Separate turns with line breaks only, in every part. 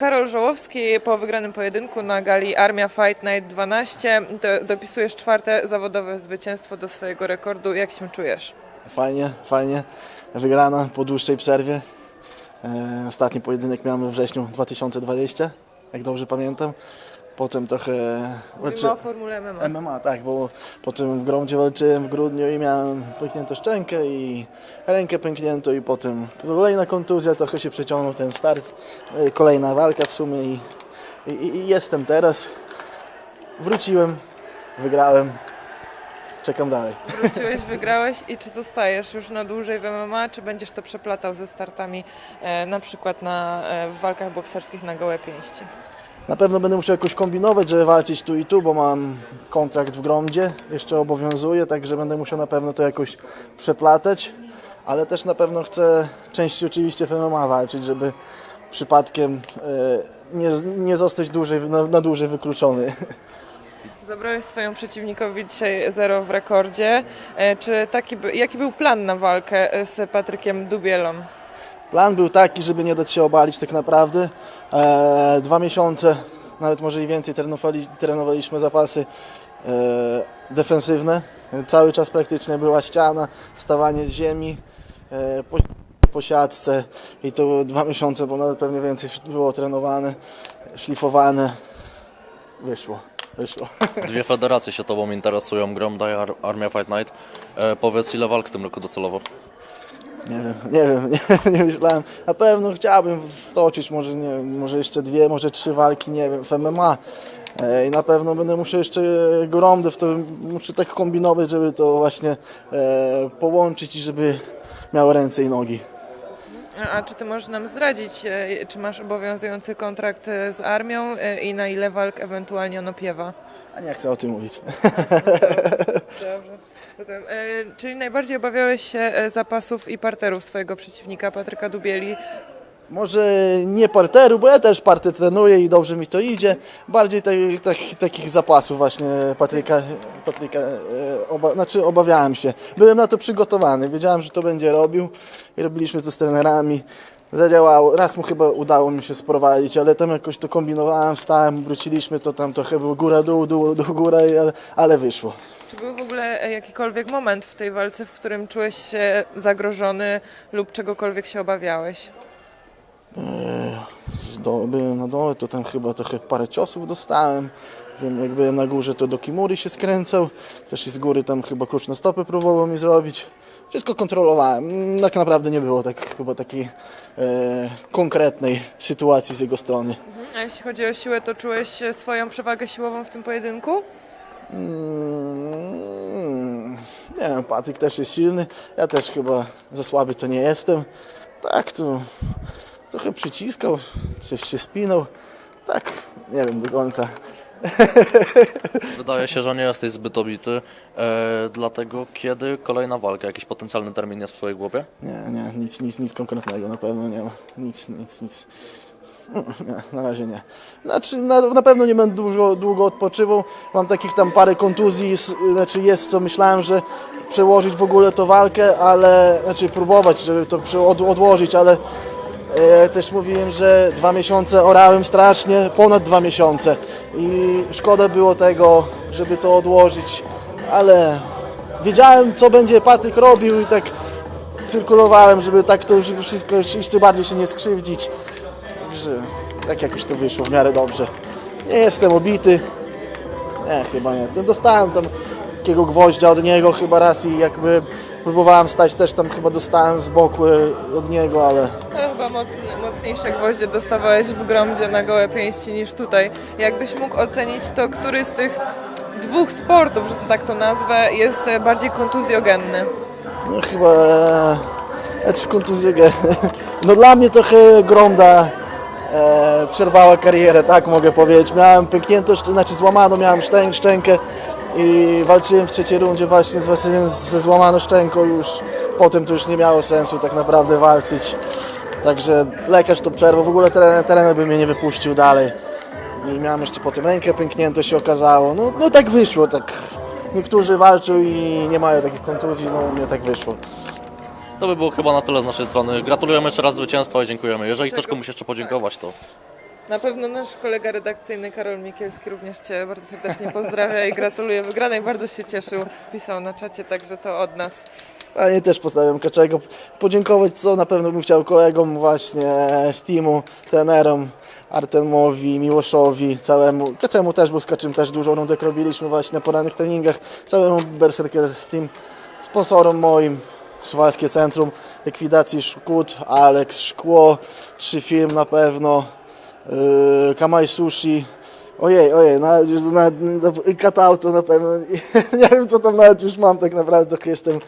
Karol Żołowski po wygranym pojedynku na gali Armia Fight Night 12 do, dopisujesz czwarte zawodowe zwycięstwo do swojego rekordu. Jak się czujesz?
Fajnie, fajnie. Wygrana po dłuższej przerwie. E, ostatni pojedynek miałem we wrześniu 2020, jak dobrze pamiętam. Potem trochę
Mówimy o Formule MMA.
MMA, tak, bo potem w gromdzie walczyłem w grudniu i miałem pękniętą szczękę i rękę pękniętą i potem kolejna kontuzja, trochę się przeciągnął ten start. E, Kolejna walka w sumie i, i, i jestem teraz. Wróciłem, wygrałem. Czekam dalej.
Wróciłeś, wygrałeś i czy zostajesz już na dłużej w MMA, czy będziesz to przeplatał ze startami e, na przykład na, e, w walkach bokserskich na gołe pięści?
Na pewno będę musiał jakoś kombinować, żeby walczyć tu i tu, bo mam kontrakt w Gromdzie, jeszcze obowiązuje, także będę musiał na pewno to jakoś przeplatać, ale też na pewno chcę częściej oczywiście w walczyć, żeby przypadkiem e, nie, nie zostać dłużej, na, na dłużej wykluczony.
Zabrałeś swoją przeciwnikowi dzisiaj zero w rekordzie. E, Czy taki, jaki był plan na walkę e, z Patrykiem Dubielą?
Plan był taki, żeby nie dać się obalić tak naprawdę. E, dwa miesiące, nawet może i więcej trenowali, trenowaliśmy zapasy e, defensywne. Cały czas praktycznie była ściana, wstawanie z ziemi, e, po, i to dwa miesiące, bo nawet pewnie więcej było trenowane, szlifowane. Wyszło, wyszło.
Dwie federacje się Tobą interesują, Gromda i Ar- Armia Fight Night. E, powiedz, ile walk w tym roku docelowo?
Nie wiem, nie wiem, nie, nie myślałem. Na pewno chciałbym stoczyć może, nie, wiem, może jeszcze dwie, może trzy walki, nie wiem, w MMA. E, I na pewno będę musiał jeszcze gromdę w to, muszę tak kombinować, żeby to właśnie e, połączyć i żeby miało ręce i nogi.
A a czy ty możesz nam zdradzić, e, czy masz obowiązujący kontrakt e, z armią e, i na ile walk ewentualnie on opiewa?
A nie chcę o tym mówić.
Dobrze. Rozumiem. E, Czyli najbardziej obawiałeś się e, zapasów i parterów swojego przeciwnika Patryka Dubieli.
Może nie parteru, bo ja też partę trenuję i dobrze mi to idzie. Bardziej tak, tak, takich zapasów właśnie Patryka, Patryka e, oba, znaczy obawiałem się. Byłem na to przygotowany, wiedziałem, że to będzie robił i robiliśmy to z trenerami. Zadziałało, raz mu chyba udało mi się sprowadzić, ale tam jakoś to kombinowałem, stałem, wróciliśmy, to tam trochę było góra, dół, dół, dół, góra, ale, ale wyszło.
Czy był w ogóle e, jakikolwiek moment w tej walce, w którym czułeś się zagrożony lub czegokolwiek się obawiałeś?
Z do, byłem na dole, to tam chyba trochę parę ciosów dostałem. Wiem, jak byłem na górze, to do Kimuri się skręcał. Też i z góry tam chyba klucz na stopy próbował mi zrobić. Wszystko kontrolowałem. Mm, Tak naprawdę nie było tak, chyba takiej e, konkretnej sytuacji z jego strony.
A jeśli chodzi o siłę, to czułeś e, swoją przewagę siłową w tym pojedynku?
Mm, nie wiem, Patryk też jest silny. Ja też chyba za słaby to nie jestem. Tak, tu trochę przyciskał, coś się spinał. Tak, nie wiem do końca.
Wydaje się, że nie jesteś zbyt obity, e, dlatego kiedy kolejna walka? Jakiś potencjalny termin jest w Twojej głowie?
Nie, nie, nic, nic, nic konkretnego na pewno nie ma. Nic, nic, nic. Na razie nie. Znaczy, na, na pewno nie będę dużo, długo odpoczywał. Mam takich tam parę kontuzji, znaczy jest co myślałem, że przełożyć w ogóle to walkę, ale, znaczy próbować, żeby to od, odłożyć, ale e, też mówiłem, że dwa miesiące orałem strasznie, ponad dwa miesiące i szkoda było tego, żeby to odłożyć, ale wiedziałem, co będzie Patryk robił i tak cyrkulowałem, żeby tak to, żeby wszystko jeszcze bardziej się nie skrzywdzić. Także tak jakoś to wyszło w miarę dobrze. Nie jestem obity. Nie, chyba nie. To Dostałem tam takiego gwoździa od niego chyba raz i jakby próbowałem stać też tam chyba dostałem z boku e, od niego, ale
chyba mocniejsze gwoździe dostawałeś w gromdzie na gołe pięści niż tutaj. Jakbyś mógł ocenić to, który z tych dwóch sportów, że to tak to nazwę, jest e, bardziej kontuzjogenny?
no chyba e, znaczy kontuzję. ge- No dla mnie trochę Gronda e, przerwała karierę, tak mogę powiedzieć. Miałem pękniętą, szcz- znaczy złamaną miałem szczę, szczękę i walczyłem w trzeciej rundzie właśnie z Wasylem ze złamaną szczęką już potem to już nie miało sensu tak naprawdę walczyć. Także lekarz to przerwał, w ogóle trener, trener by mnie nie wypuścił dalej. I miałem jeszcze potem rękę pękniętą się okazało. No, no tak wyszło, tak. Niektórzy walczą i nie mają takich kontuzji, no mnie tak wyszło.
To by było chyba na tyle z naszej strony. Gratulujemy jeszcze raz zwycięstwa i dziękujemy. Jeżeli chcesz komuś jeszcze podziękować, to
Na pewno nasz kolega redakcyjny Karol Mikielski również Cię bardzo serdecznie pozdrawia i gratuluje wygranej. Bardzo się cieszył, pisał na czacie, także to od nas.
A nie też pozdrawiam Kaczego. Podziękować, co na pewno bym chciał kolegom właśnie z teamu, trenerom, Artemowi, Miłoszowi, całemu, Kaczemu też, bo z Kaczym też dużo rundek robiliśmy właśnie na porannych treningach, całemu Berserkers Team, sponsorom moim, Suwalskie Centrum Likwidacji Szkód, Alex Szkło, trzy firm na pewno, yy, Kamai Sushi, Ojej, ojej, nawet już nawet, katauto na pewno, nie wiem co tam nawet już mam tak naprawdę, trochę jestem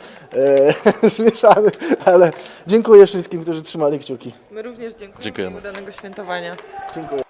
e, zmieszany, ale dziękuję wszystkim, którzy trzymali kciuki.
My również dziękujemy
Dziękujemy.
udanego świętowania.
Dziękuję.